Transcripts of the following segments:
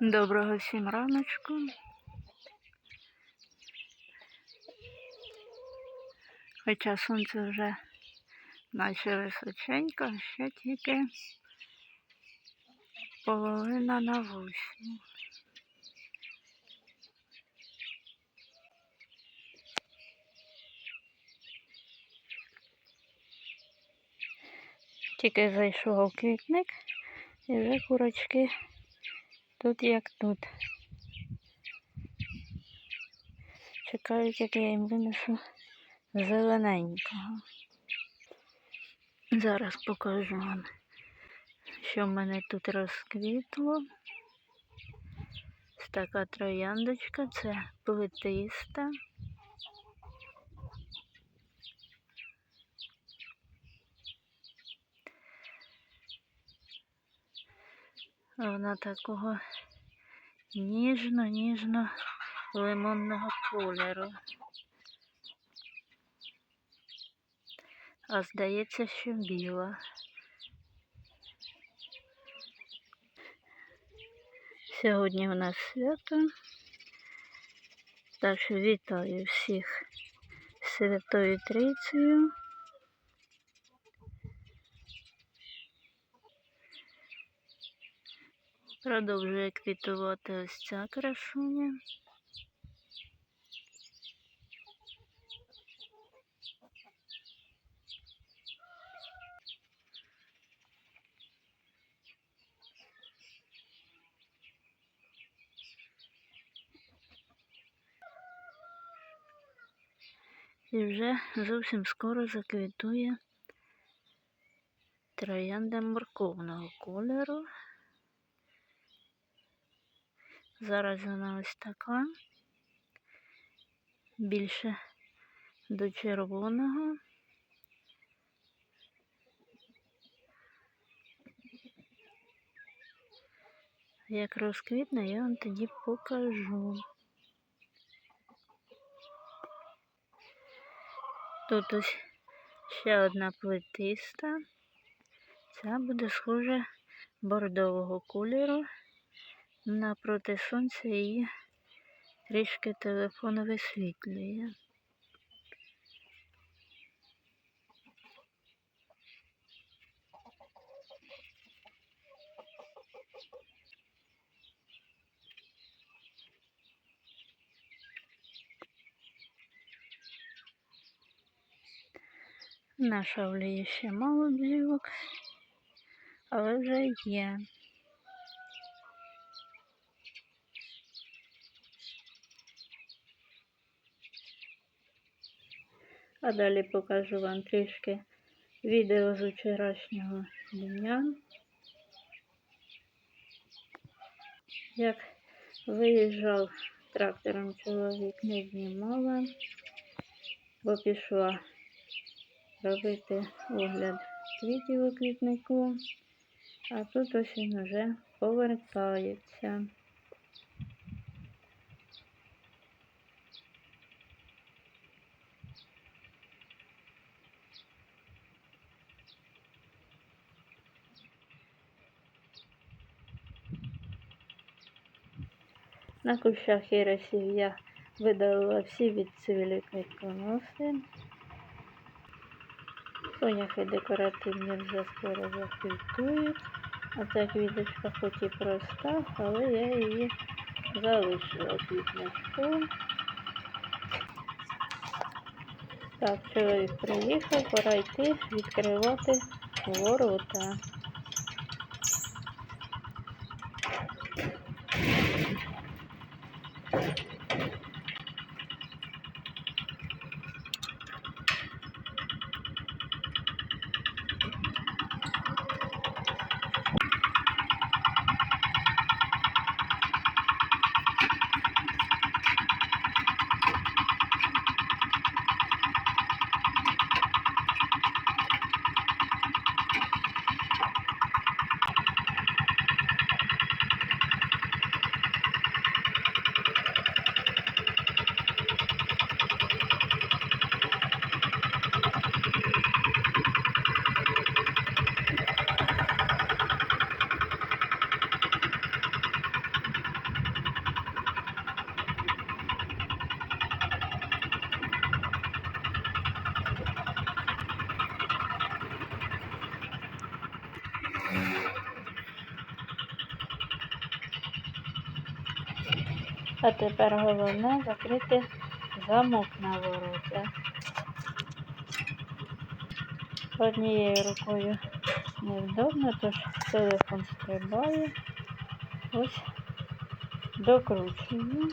Доброго всім раночку. Хоча сонце вже наче височенько, ще тільки половина на восьму. Тільки зайшов квітник і вже курочки тут як тут. Чекають, як я їм винесу зелененького. Зараз покажу вам, що в мене тут розквітло. Ось така трояндочка, це плетиста. Вона такого ніжно-ніжно лимонного кольору. А здається, що біла. Сьогодні у нас свято. Так що вітаю всіх Святою Трійцею. Продовжує квітувати ось ця красуня. І вже зовсім скоро заквітує троянда морковного кольору. Зараз вона ось така, більше до червоного. Як розквітне, я вам тоді покажу. Тут ось ще одна плетиста. Ця буде схожа бордового кольору. Напроти сонця її трішки телефон висвітлює. На шаблі ще мало бджілок, але вже є. А далі покажу вам трішки відео з вчорашнього дня. Як виїжджав трактором чоловік, не знімала, бо пішла робити огляд квітів у квітнику, а тут ось він вже повертається. На кущах ірисів я видалила всі відцвілі квітконоси. Соняхи декоративні вже скоро заквітують. А ця квіточка хоч і проста, але я її залишила квітничку. Так, чоловік приїхав, пора йти відкривати ворота. А тепер головне закрити замок на ворота. Однією рукою невдобно, тож телефон стрибає. Ось докручую.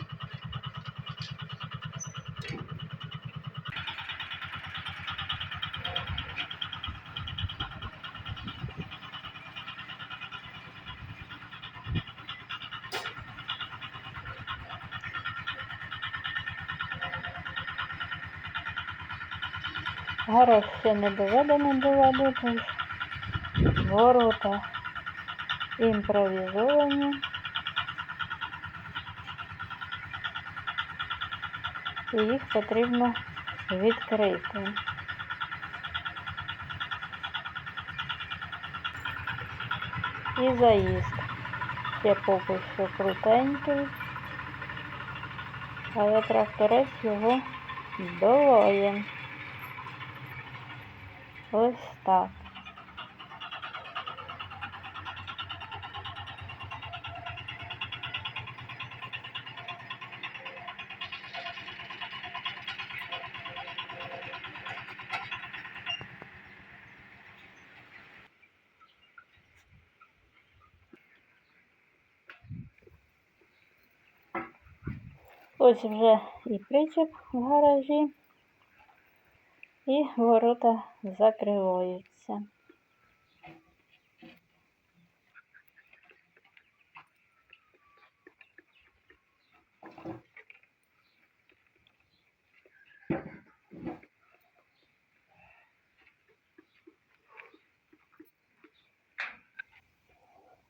Гараж ще не доведено до ладу, ворота імпровізовані. І їх потрібно відкрити. І заїзд. Ще поки що крутенький, але тракторець його долоє. Ось так. Ось вже і причеп в гаражі, і ворота закриваються.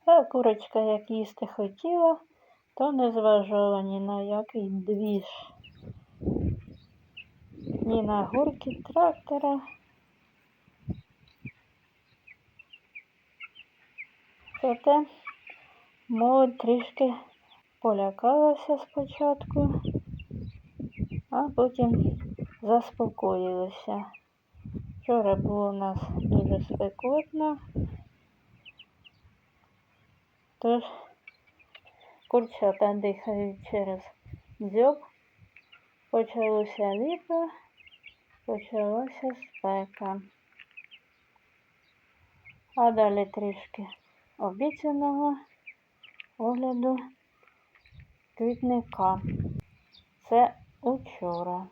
А курочка, як їсти хотіла, то не зважала ні на який двіж, ні на гурки трактора. Проте молодь трішки полякалася спочатку, а потім заспокоїлася. Вчора було у нас дуже спекотно, тож курчата дихають через дзьоб, почалося літо, почалася спека. А далі трішки обіцяного огляду квітника. Це учора.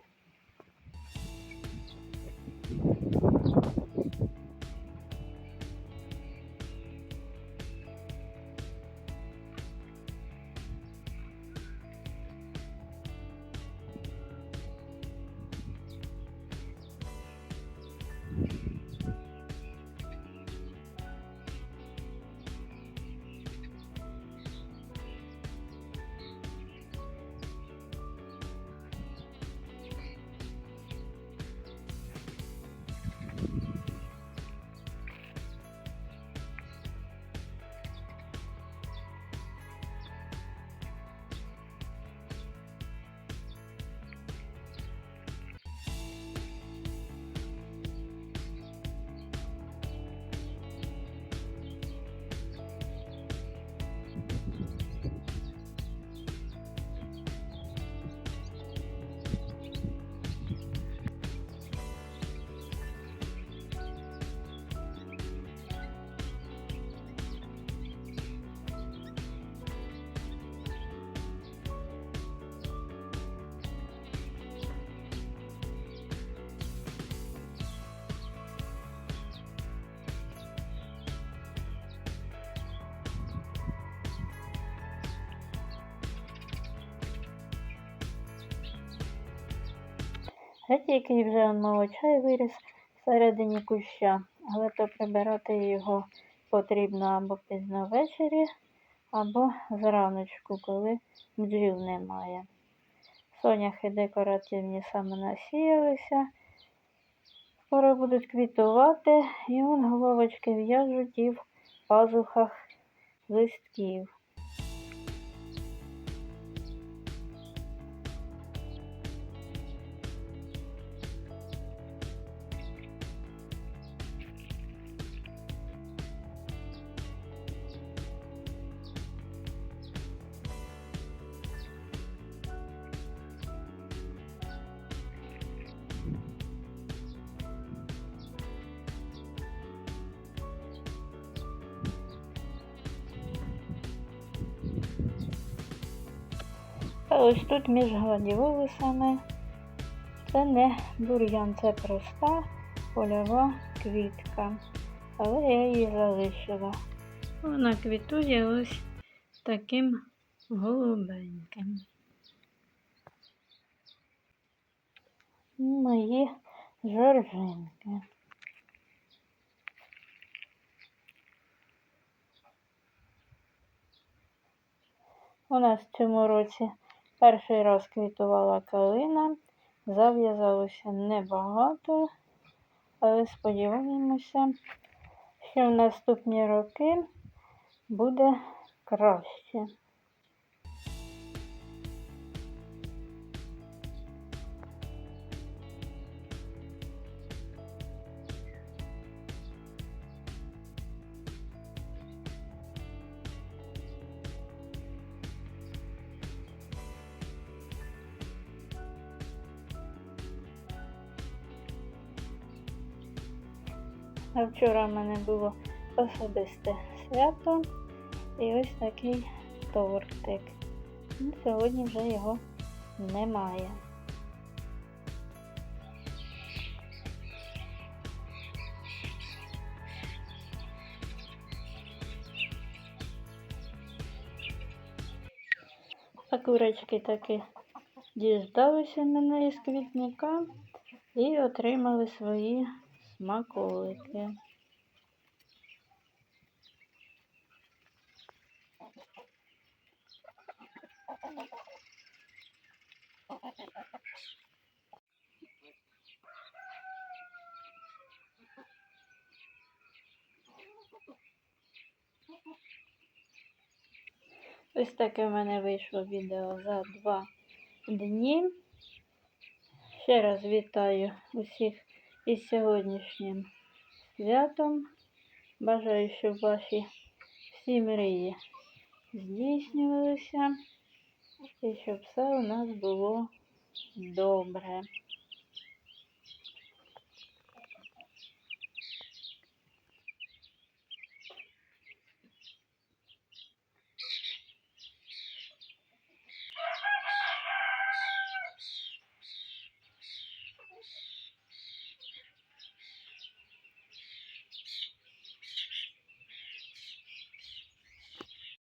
Геть який вже он молочай виріс всередині куща, але то прибирати його потрібно або пізно ввечері, або зраночку, коли бджіл немає. Соняхи декоративні саме насіялися, скоро будуть квітувати, і он головочки в'яжуть і в пазухах листків. Ось тут між гладіолусами це не бур'ян, це проста польова квітка. Але я її залишила. Вона квітує ось таким голубеньким. Мої жоржинки. У нас в цьому році перший раз квітувала калина. Зав'язалося небагато, але сподіваємося, що в наступні роки буде краще. Вчора в мене було особисте свято і ось такий тортик. Ну, Сьогодні вже його немає. А курочки таки діждалися мене із квітника і отримали свої смаколики. Ось таке в мене вийшло відео за два дні. Ще раз вітаю усіх із сьогоднішнім святом. Бажаю, щоб ваші всі мрії здійснювалися і щоб все у нас було добре.